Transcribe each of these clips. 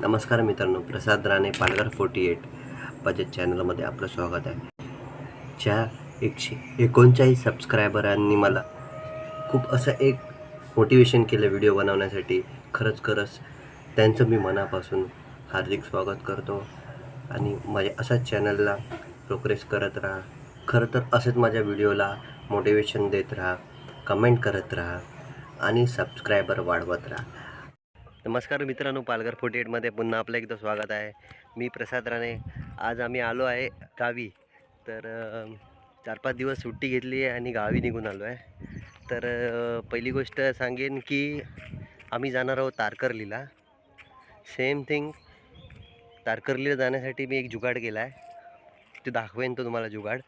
नमस्कार मित्रांनो Prasad Rane Palghar forty eight budget चॅनलमध्ये आपलं स्वागत आहे. ज्या एकशे एकोणचाळीस सबस्क्रायबरांनी मला खूप असं एक मोटिवेशन केलं व्हिडिओ बनवण्यासाठी. खरंच खरंच त्यांचं मी मनापासून हार्दिक स्वागत करतो आणि माझ्या असाच चॅनलला प्रोग्रेस करत राहा. खरं तर असंच माझ्या व्हिडिओला मोटिवेशन देत राहा कमेंट करत राहा आणि सबस्क्रायबर वाढवत राहा. नमस्कार मित्रांनो पालघर फोर्टी एटमध्ये पुन्हा आपलं एकदा स्वागत आहे. मी प्रसाद राणे. आज आम्ही आलो आहे गावी. तर चार पाच दिवस सुट्टी घेतली आहे आणि गावी निघून आलो आहे. तर पहिली गोष्ट सांगेन की आम्ही जाणार आहोत तारकर्लीला. सेम थिंग तारकर्लीला जाण्यासाठी मी एक जुगाड केला आहे. ते दाखवेन तो तुम्हाला जुगाड.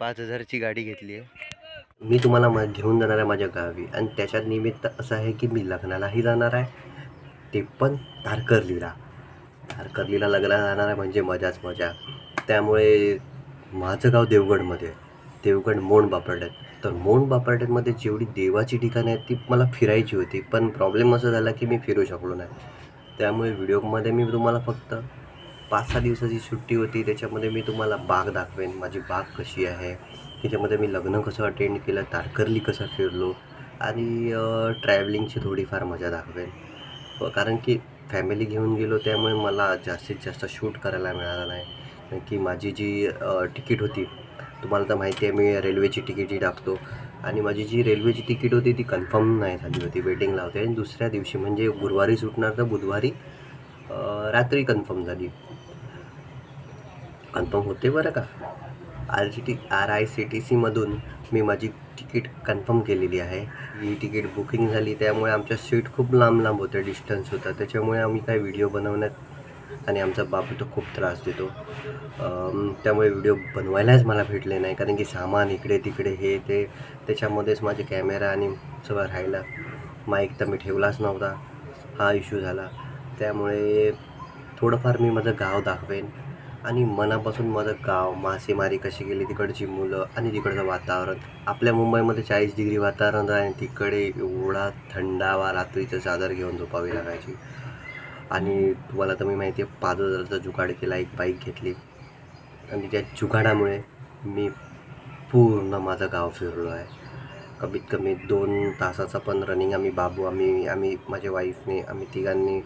पाच हजारची गाडी घेतली आहे. मी तुम्हाला मा घेऊन जाणार आहे माझ्या गावी. आणि त्याच्या निमित्त असं आहे की मी लग्नालाही जाणार आहे. ते पण तारकर्लीला. तारकर्लीला लग्नाला जाणार आहे म्हणजे मजाच मजा. त्यामुळे माझं गाव देवगडमध्ये. आहे. देवगड मोण बापर्ड्यात तर मोण बापर्ड्यामध्ये जेवढी देवाची ठिकाणं आहेत ती मला फिरायची होती. पण प्रॉब्लेम असं झाला की मी फिरू शकलो नाही. त्यामुळे व्हिडिओमध्ये मी तुम्हाला फक्त पाच सहा दिवसाची सुट्टी होती. त्याच्यामध्ये मी तुम्हाला बाग दाखवेन. माझी बाग कशी आहे? त्याच्यामध्ये मी लग्न कसं अटेंड केलं तारकर्ली कसं फिरलो आणि ट्रॅव्हलिंगची थोडीफार मजा दाखवेल. कारण की फॅमिली घेऊन गेलो त्यामुळे मला जास्तीत जास्त शूट करायला मिळालं नाही. कारण की माझी जी तिकीट होती तुम्हाला तर माहिती आहे मी रेल्वेची तिकीटही टाकतो. आणि माझी जी रेल्वेची तिकीट होती ती कन्फर्म नाही झाली होती वेटिंगला होती. आणि दुसऱ्या दिवशी म्हणजे गुरुवारी सुटणार तर बुधवारी रात्री कन्फर्म झाली. कन्फर्म होते बरं का? R C T R I C T सीमधून मी माझी तिकीट कन्फर्म केलेली आहे. ही तिकीट बुकिंग झाली त्यामुळे आमच्या सीट खूप लांब लांब होत्या डिस्टन्स होता. त्याच्यामुळे आम्ही काय व्हिडिओ बनवण्यात आणि आमचा बाप तो खूप त्रास देतो. त्यामुळे व्हिडिओ बनवायलाच मला भेटले नाही कारण की सामान इकडे तिकडे हे ते. त्याच्यामध्येच माझे कॅमेरा आणि सगळं राहिला. माईक तर मी ठेवलाच नव्हता. हा इश्यू झाला. त्यामुळे थोडंफार मी माझं गाव दाखवेन. आणि मनापासून माझं गाव मासेमारी कशी गेली तिकडची मुलं आणि तिकडचं वातावरण. आपल्या मुंबईमध्ये चाळीस डिग्री वातावरण आहे आणि तिकडे एवढा थंडावा रात्रीचं चादर घेऊन झोपावी लागायची. आणि तुम्हाला तर मी माहिती आहे पाच हजाराचा जुगाड केला एक बाईक घेतली. आणि त्या जुगाडामुळे मी पूर्ण माझं गाव फिरलो आहे. कमीत कमी दोन तासाचा पण रनिंग आम्ही बाबू आम्ही आम्ही माझ्या वाईफने आम्ही तिघांनी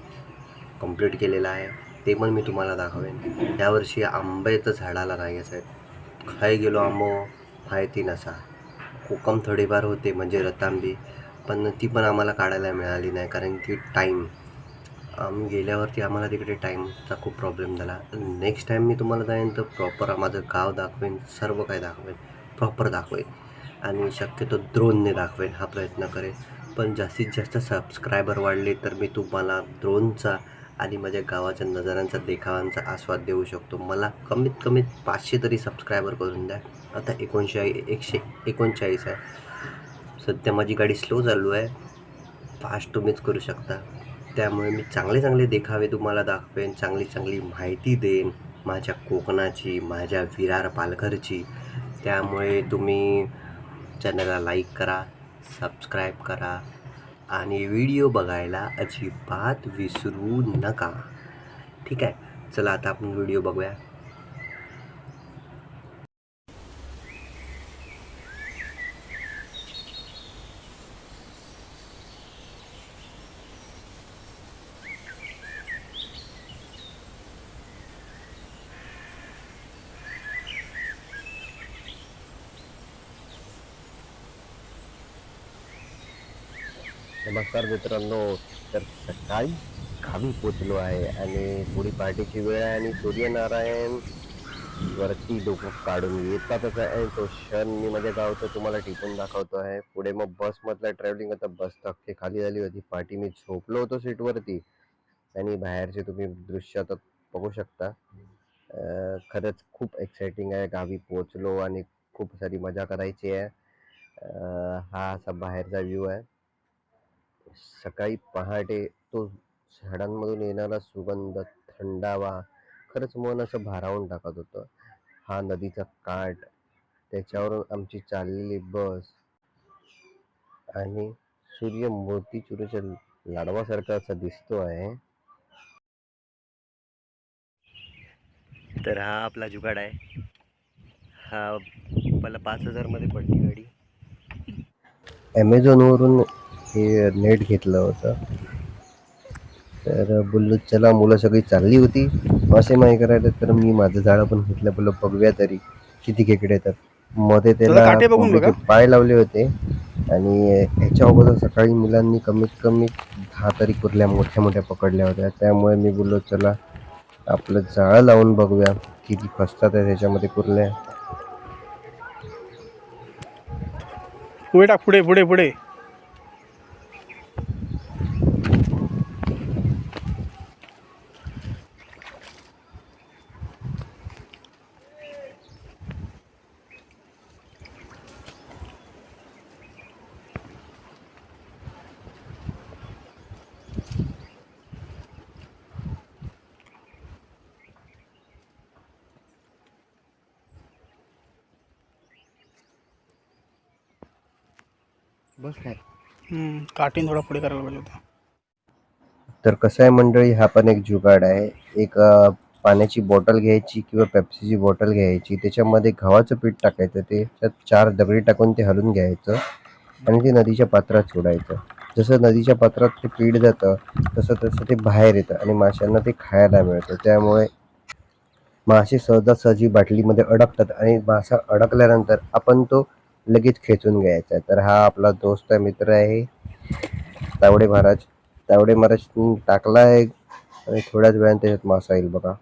कंप्लीट केलेलं आहे. ते पण मी तुम्हाला दाखवेन. यावर्षी आंब्याचं झाडाला नाही साहेब खाय गेलो आंबो माहिती नसा. कोकम थोडीफार होते म्हणजे रतांबी पण ती पण आम्हाला काढायला मिळाली नाही कारण की टाईम आम्ही गेल्यावरती आम्हाला तिकडे टाईमचा खूप प्रॉब्लेम झाला. नेक्स्ट टाईम मी तुम्हाला जाईन तर प्रॉपर माझं गाव दाखवेन सर्व काही दाखवेन प्रॉपर दाखवेन. आणि शक्यतो द्रोणने दाखवेन हा प्रयत्न करेन. पण जास्तीत जास्त सबस्क्रायबर वाढले तर मी तुम्हाला द्रोणचा आणि माझ्या गावाच्या नजारांचा देखावांचा आस्वाद देऊ शकतो. मला कमीत कमी पाचशे तरी सबस्क्रायबर करून द्या. आता एकोणशे एकशे एकोणचाळीस आहे. सध्या माझी गाडी स्लो चालू आहे. फास्ट तुम्हीच करू शकता. त्यामुळे मी चांगले चांगले देखावे तुम्हाला दाखवेन चांगली चांगली माहिती देईन. माझ्या कोकणाची माझ्या विरार पालघरची. त्यामुळे तुम्ही चॅनलला लाईक करा सबस्क्राईब करा. आणि व्हिडिओ बघायला अजिबात विसरू नका. ठीक आहे? चला आता आपण व्हिडिओ बघूया. नमस्कार मित्रांनो तर सकाळी गावी पोचलो आहे आणि थोडी पार्टीची वेळ आहे आणि सूर्यनारायण वरती डोकं काढून येतातच आहे. तो क्षण मी माझ्या गावचं तुम्हाला टिपून दाखवतो आहे. पुढे मग बसमधलं ट्रॅव्हलिंग आता बस अख्खी खाली झाली होती. पार्टी मी झोपलो होतो सीटवरती आणि बाहेरचे तुम्ही दृश्य आता बघू शकता. खरंच खूप एक्साइटिंग आहे. गावी पोचलो आणि खूप सारी मजा करायची आहे. हा असा बाहेरचा व्ह्यू आहे. सकाळी पहाटे तो झाडांमधून येणारा सुगंध थंडावा खरंच मन असं भारावून टाकत होतं. हा नदीचा काठ त्याच्यावरून आमची चाललेली बस आणि सूर्य मोतीचुरीच्या लाडवासारखा असा दिसतो आहे. तर हा आपला जुगाड आहे. हा मला पाच हजारमध्ये पडली गाडी. ॲमेझॉनवरून हे नेट घेतलं होतं. तर बोललो चला मुलं सगळी चालली होती. मासे माही करायला तर मी माझं झाडं पण घेतलं बोललो बघूया तरी किती खेकडे येतात. मध्ये त्याला. पाय लावले होते. आणि ह्याच्या अगोदर सकाळी मुलांनी कमीत कमी दहा तरी कुर्ल्या मोठ्या मोठ्या पकडल्या होत्या. त्यामुळे मी बोललो चला आपलं जाळं लावून बघूया किती फसतात त्याच्यामध्ये कुर्ल्या. पुढे टाक पुढे पुढे पुढे. बस काय. काठीन थोडा पुढे करायला पाहिजे होता. तर कसं आहे मंडळी हा पण एक जुगाड आहे. एक अ, पाण्याची बॉटल घ्यायची किंवा पेप्सीची बॉटल घ्यायची त्याच्यामध्ये गव्हाचं पीठ टाकायचं ते त्यात चार दगडी टाकून ते हलवून घ्यायचं आणि ते नदीच्या पात्रात सोडायचं. जसं नदीच्या पात्रात ते पीठ जातं तसं तसं ते बाहेर येतं आणि माशांना ते खायला मिळतं. त्यामुळे मासे सहजासहजी बाटलीमध्ये अडकतात आणि मासा अडकल्यानंतर आपण तो लगेच खेचून घ्यायचा. तर हा आपला दोस्त आहे मित्र आहे. तावडे महाराज तावडे महाराज टाकला आहे आणि थोड्याच वेळाने त्याच्यात मासा येईल बघा.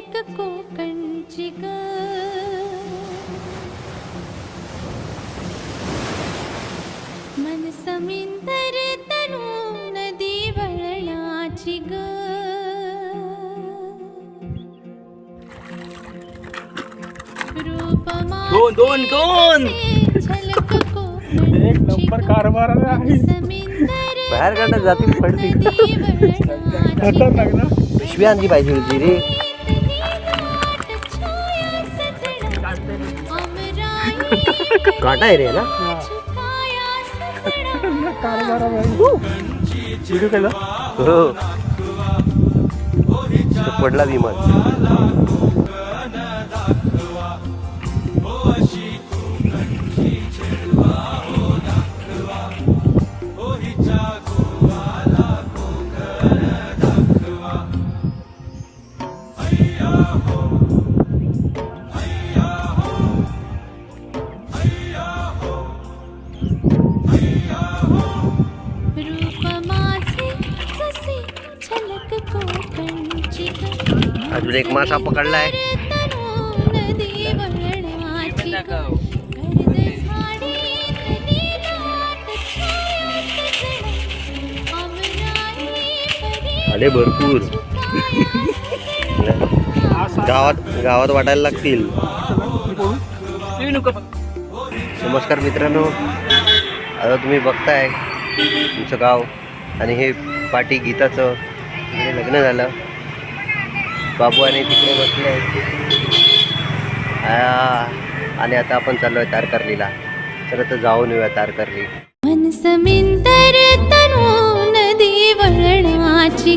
झलक कोकणची ग मन समिंदर तनु नदी वळणाची ग. दोन, दोन, दोन. झलक एक नंबर. कारभार आहे. समिंदर बाहेर काढण्यात जातील पडतील. नदी वळणाची खतरनाक ना? पिशवी आणली पाहिजे होती रे. काटा आहे रे ना? कारभार व्हिडिओ केला? हो. पडला विमान. अजून एक मासा पकडलाय. आले भरपूर. गावात गावात वाटायला लागतील. नमस्कार मित्रांनो. आता तुम्ही बघताय तुमचं गाव आणि हे पाटी गीताचं. लग्न झालं. बाबू आणि तिकडे बसले आहेत. आणि आता आपण चाललो आहे तारकर्लीला तर आता जाऊन येऊया तारकर्ली. मन समिंदर तनु नदी वळणाची